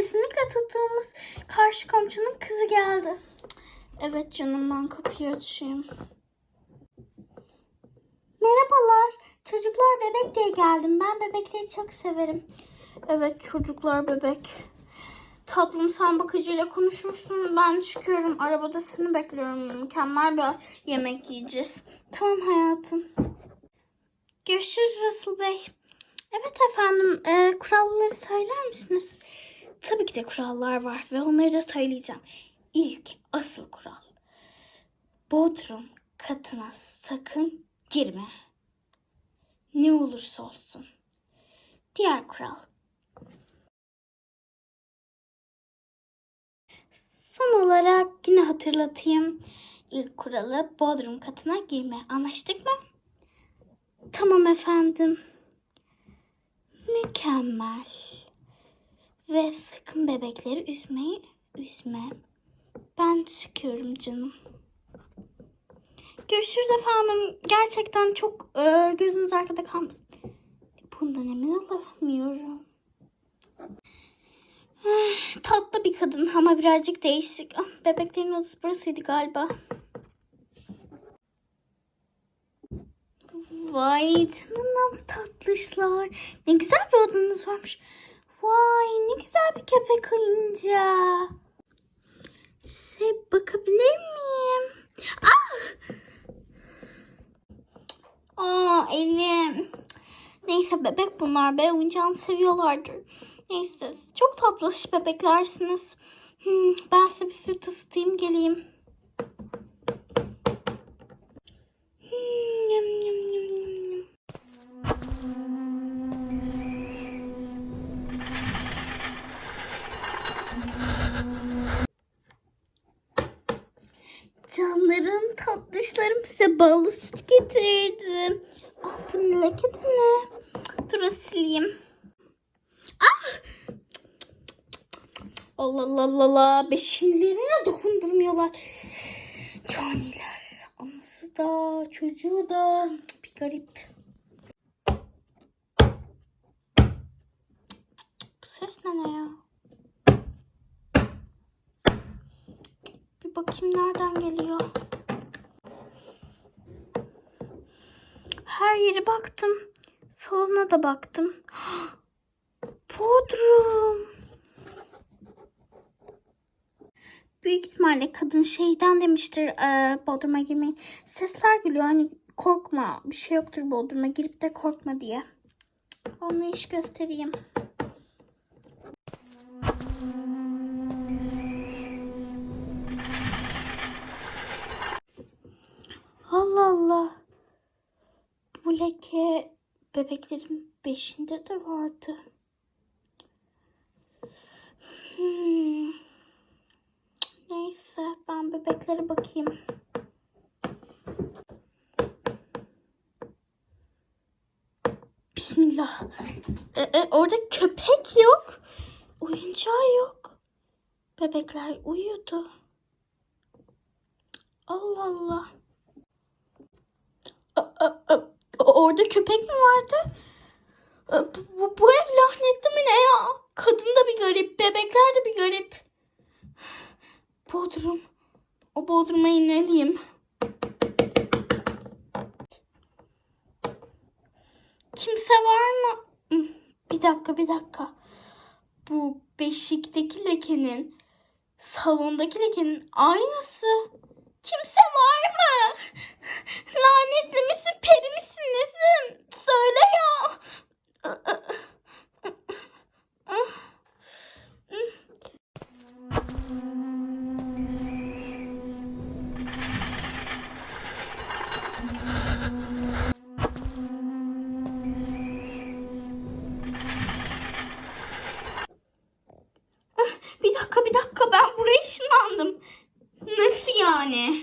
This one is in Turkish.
birlikte tuttuğumuz karşı komşunun kızı geldi. Evet canım ben kapıyı açayım. Merhabalar. Çocuklar bebek diye geldim. Ben bebekleri çok severim. Evet çocuklar bebek. Tatlım sen bakıcıyla konuşursun. Ben çıkıyorum. Arabada seni bekliyorum. Mükemmel bir yemek yiyeceğiz. Tamam hayatım. Görüşürüz Russell Bey. Evet efendim. e, kuralları söyler misiniz? Tabii ki de kurallar var ve onları da söyleyeceğim. İlk asıl kural. Bodrum katına sakın girme. Ne olursa olsun. Diğer kural. Son olarak yine hatırlatayım. İlk kuralı bodrum katına girme. Anlaştık mı? Tamam efendim. Mükemmel. Ve sakın bebekleri üzmeyi üzme. Ben çıkıyorum canım. Görüşürüz efendim. Gerçekten çok e, gözünüz arkada kalmasın. Bundan emin olamıyorum. Ah, Tatlı bir kadın ama birazcık değişik. Ah, Bebeklerin odası burasıydı galiba. Vay canına tatlışlar. Ne güzel bir odanız varmış. Vay ne güzel bir köpek oyuncağı. Şey bakabilir miyim? Ah! Aa elim. Neyse bebek bunlar be oyuncağını seviyorlardır. Neyse çok tatlış bebeklersiniz. Hmm, ben size bir süt ısıtayım geleyim. Hmm, yum, yum, yum, yum, Canlarım, tatlışlarım size ballı süt getirdim. Ah bu ne leke de ne? Dur sileyim. Ah! Allah Allah Allah Allah. Beşinlerine dokundurmuyorlar. Caniler. Anası da çocuğu da bir garip. Bu ses ne ya? Bakayım nereden geliyor. Her yere baktım. Salona da baktım. Bodrum. Büyük ihtimalle kadın şeyden demiştir e, Bodrum'a girmeyin. Sesler geliyor hani korkma bir şey yoktur Bodrum'a girip de korkma diye. Onu iş göstereyim. Bu leke bebeklerin beşinde de vardı. Hmm. Neyse ben bebeklere bakayım. Bismillah. E, e, orada köpek yok. Oyuncağı yok. Bebekler uyudu. Allah Allah. A- a- a- Orada köpek mi vardı? E, Bu, bu, bu ev lanetli mi ne ya? Kadın da bir garip, bebekler de bir garip. Bodrum. O Bodrum'a inmeliyim. Kimse var mı? Hmm, Bir dakika, bir dakika. Bu beşikteki lekenin, salondaki lekenin aynısı. Kimse var mı? Lanetli misin, Bir dakika, bir dakika. Ben buraya ışınlandım. Nasıl yani?